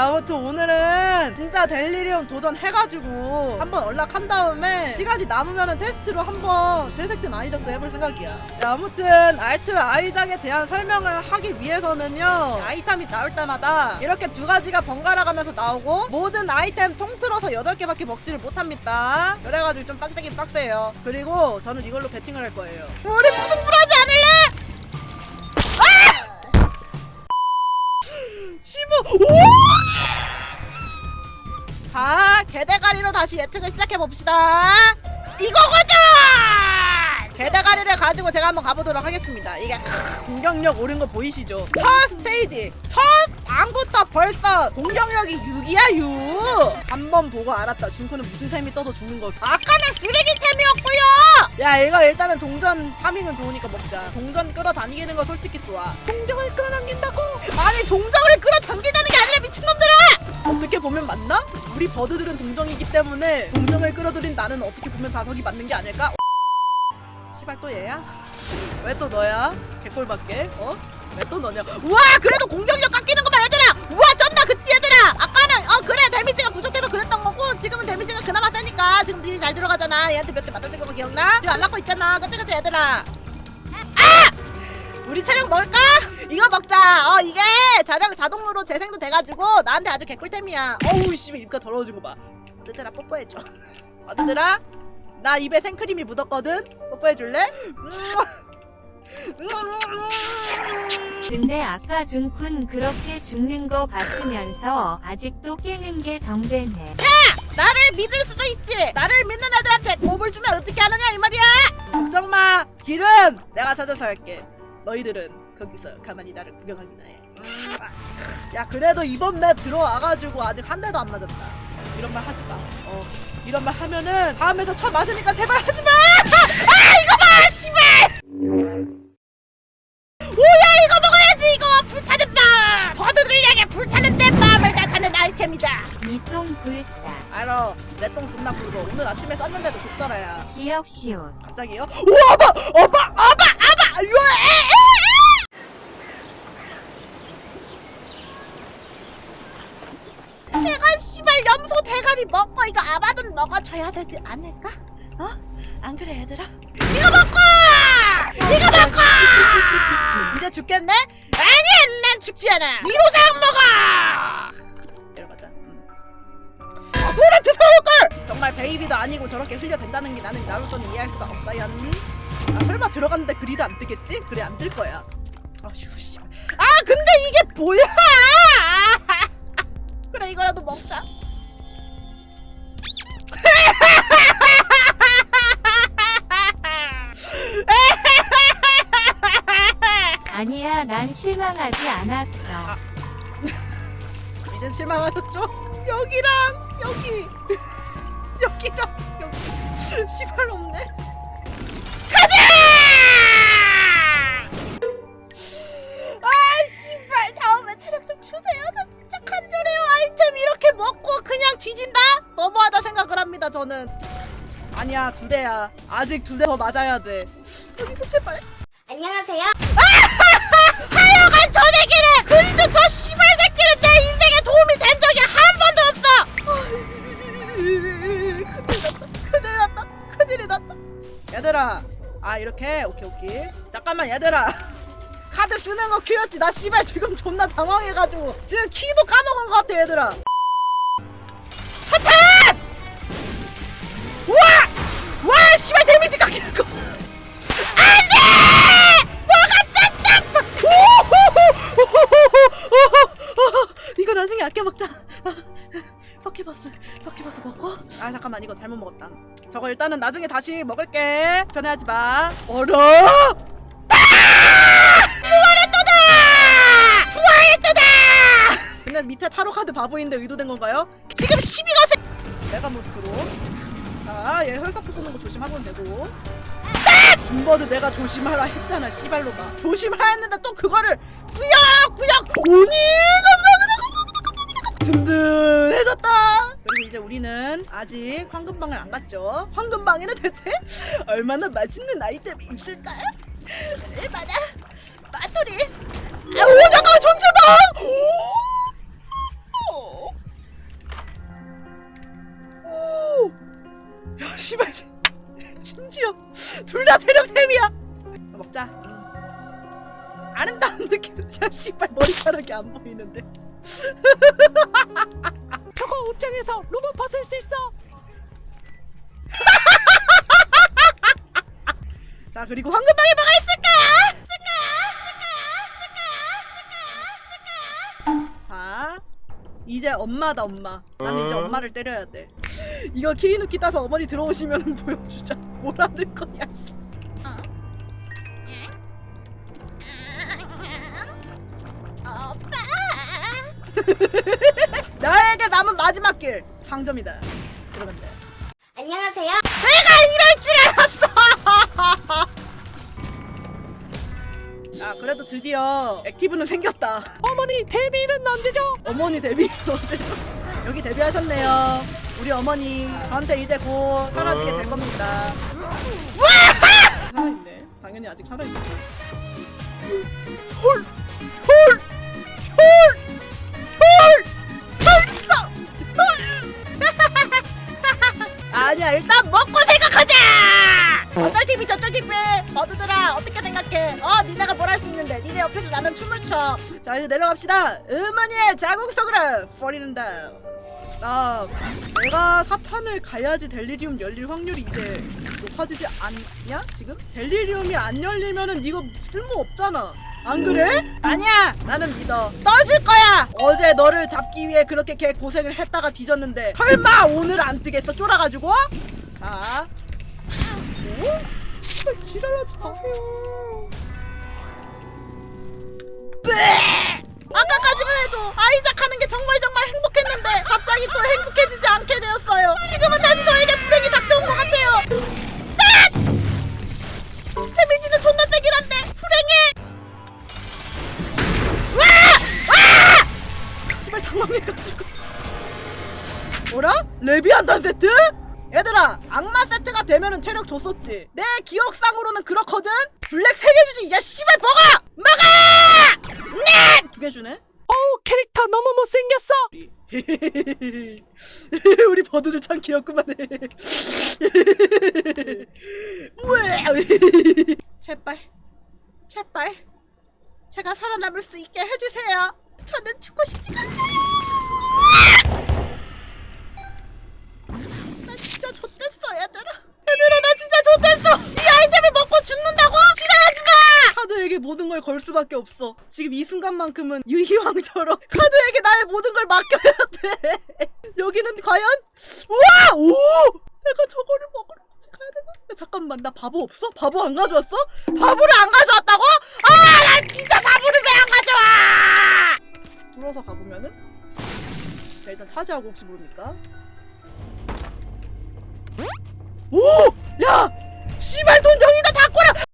아무튼 오늘은 진짜 델리리움 도전해가지고 한번 연락한 다음에 시간이 남으면은 테스트로 한번 되색된 아이작도 해볼 생각이야. 야, 아무튼 알트 아이작에 대한 설명을 하기 위해서는요 아이템이 나올 때마다 이렇게 두 가지가 번갈아 가면서 나오고 모든 아이템 통틀어서 8개밖에 먹지를 못합니다. 그래가지고 좀 빡세긴 빡세요. 그리고 저는 이걸로 배팅을 할 거예요. 우리 무슨 불하지 않을래? 15! 오! 자, 개대가리로 다시 예측을 시작해봅시다. 이거거든! 개대가리를 가지고 제가 한번 가보도록 하겠습니다. 이게 크, 공격력 오른 거 보이시죠? 첫 스테이지, 첫 안부터 벌써 공격력이 6이야 6! 한번 보고 알았다. 중쿠는 무슨 템이 떠도 죽는 거. 아까는 쓰레기 템이었고요! 야, 이거 일단은 동전 파밍은 좋으니까 먹자. 동전 끌어다니는 거 솔직히 좋아. 동정을 끌어당긴다고? 아니, 동정을 끌어당긴다는 게 아니라 미친놈들아! 어떻게 보면 맞나? 우리 버드들은 동정이기 때문에 동정을 끌어들인 나는 어떻게 보면 자석이 맞는 게 아닐까? 시발 또 얘야? 왜 또 너야? 개꼴밖에? 어? 왜 또 너냐? 우와 그래도 공격력 깎이는 거봐 얘들아! 우와 쩐다 그치 얘들아! 아까는 어 그래 데미지가 부족해서 그랬던 거고 지금은 데미지가 그나마 세니까 지금 딜이 잘 들어가잖아 얘한테 몇 대 맞아준 거 기억나? 지금 안 맞고 있잖아 그치 그치 얘들아 아! 우리 체력 먹을까? 이거 먹자. 어 이게 자력 자동으로 재생도 돼가지고 나한테 아주 개꿀템이야. 어우 씨발 입가 더러워진 거 봐. 아드들아 뽀뽀해줘. 아드들아 나 입에 생크림이 묻었거든. 뽀뽀해줄래? 근데 아까 준쿤 그렇게 죽는 거 봤으면서 아직도 깨는 게 정되네. 나를 믿을 수도 있지. 나를 믿는 애들한테 곱을 주면 어떻게 하느냐 이 말이야. 걱정 마. 길은 내가 찾아서 할게. 너희들은 거기서 가만히 나를 구경하기나 해. 음, 아. 야 그래도 이번 맵 들어와가지고 아직 한 대도 안 맞았다. 이런 말 하지 마. 어 이런 말 하면은 다음에서 쳐 맞으니까 제발 하지 마. 아 이거 봐 씨발. 오야 이거 먹어야지 이거 불타는 밤. 버드를 향해 불타는 내 마음을 나타낸 아이템이다. 니똥 불다. 알아 내똥 존나 굵어 오늘 아침에 쌌는데도 굵더라야 기억시옷. 갑자기요? 오 아빠 아빠 아빠 아빠 이거 내가 씨발 염소 대가리 먹고 이거 아바든 먹어줘야 되지 않을까? 어? 안 그래 얘들아? 이거 먹고! 이거 먹고! 이제 죽겠네? 아니야 난 죽지 않아 미로상 먹어! 내려가자 음. 아, 소렌트 사올걸! 정말 베이비도 아니고 저렇게 흘려댄다는 게 나는 나로서는 이해할 수가 없어요. 아, 설마 들어갔는데 그리도 안 뜨겠지? 그래 안 뜰 거야. 아휴 씨. 아 근데 이게 뭐야? 그래 이거라도 먹자. 아니야 난 실망하지 않았어. 이젠 실망하셨죠? 여기랑 여기 여기랑 여기 시발 없네. 저는. 아니야 두 대야. 아직 두 대 더 맞아야 돼. 여기서 제발. 안녕하세요. 하여간 저 새끼는 그리도 저 씨발 새끼는 내 인생에 도움이 된 적이 한 번도 없어. 큰일 났다. 큰일 났다. 큰일이 났다. 얘들아. 아 이렇게 오케이 오케이. 잠깐만 얘들아. 카드 쓰는 거 큐였지. 나 씨발 지금 존나 당황해가지고 지금 키도 까먹은 것 같아 얘들아. 먹었다. 저거 일단은 나중에 다시 먹을게. 변해하지 마. 어라? 아! 근데 밑에 타로 카드 바보인데 의도된 건가요? 지금 12거세. 메가 모스크로. 자, 얘 혈사포 쏘는 거 조심하면 되고. 준버드 내가 조심하라 했잖아 씨발로가 조심하라 했는데 또 그거를 꾸역꾸역 오니 감사합니다 든든해졌다 그리고 이제 우리는 아직 황금방을 안 갔죠. 황금방에는 대체 얼마나 맛있는 아이템이 있을까? 얼마나 네, 맛돌이? 아우 잠깐 존재방! 오야 씨발 심지어 둘 다 세력템이야. 먹자. 음. 아름다운 느낌. 야 씨발 머리카락이 안 보이는데. 저거 옷장에서 로봇 벗을 수 있어. 자 그리고 황금방에 뭐가 있을까? 자 이제 엄마다 엄마. 나는 이제 엄마를 때려야 돼. 이거 키리누키 따서 어머니 들어오시면 보여주자. 뭐라는 거야 씨. 나에게 남은 마지막 길 상점이다 들어간다 안녕하세요. 내가 이럴 줄 알았어 아 그래도 드디어 액티브는 생겼다 어머니 데뷔는 언제죠? 어머니 데뷔 언제죠? 여기 데뷔하셨네요. 우리 어머니 저한테 이제 곧 사라지게 될 겁니다. 와! 살아있네. 당연히 아직 살아있네. 헐! 헐! 어쩔 TV 저쩔 TV 버드들아 어떻게 생각해? 어 니네가 뭘 할 수 있는데 니네 옆에서 나는 춤을 춰. 자 이제 내려갑시다. 어머니의 자국 속으로 falling down. 아 내가 사탄을 가야지 델리리움 열릴 확률이 이제 높아지지 않냐 지금? 델리리움이 안 열리면은 이거 쓸모 없잖아. 안 그래? 아니야 나는 믿어 떠줄 거야 어제 너를 잡기 위해 그렇게 개 고생을 했다가 뒤졌는데 설마 오늘 안 뜨겠어 쫄아가지고 자 오? 정말 지랄하지 마세요 네! 아까까지만 해도 아이작 하는 게 정말 정말 행복했는데 갑자기 또 행복해지지 않게 되었어요 지금은 다시 저에게 불행이 닥쳐온 것 같아요 아! 데미지는 존나 세긴 한데 불행해 와! 와! 씨발 당황해가지고 뭐라? 레비안단 세트? 얘들아 악마 세트가 되면은 체력 줬었지 내 기억상으로는 그렇거든? 블랙 3개 주지 야 씨발 먹어! 먹어! 네! 두개 주네? 어우 캐릭터 너무 못생겼어. 우리 버드들 참 귀엽구만 우에! 제발 제발 제가 살아남을 수 있게 해주세요 저는 죽고 싶지가 않아요 나 진짜 좆됐어 얘들아. 얘들아 나 진짜 좆됐어. 이 아이템을 먹고 죽는다고? 지랄하지 마! 카드에게 모든 걸 걸 수밖에 없어. 지금 이 순간만큼은 유희왕처럼 카드에게 나의 모든 걸 맡겨야 돼. 여기는 과연? 우와! 오! 내가 저거를 먹으러 가야 되나? 야, 잠깐만 나 바보 없어? 바보 안 가져왔어? 바보를 안 가져왔다고? 아 나 진짜 바보를 왜 안 가져와! 뚫어서 가보면은? 자 일단 차지하고 혹시 모르니까 오! 야! 씨발 돈 여기다 다 꼬라!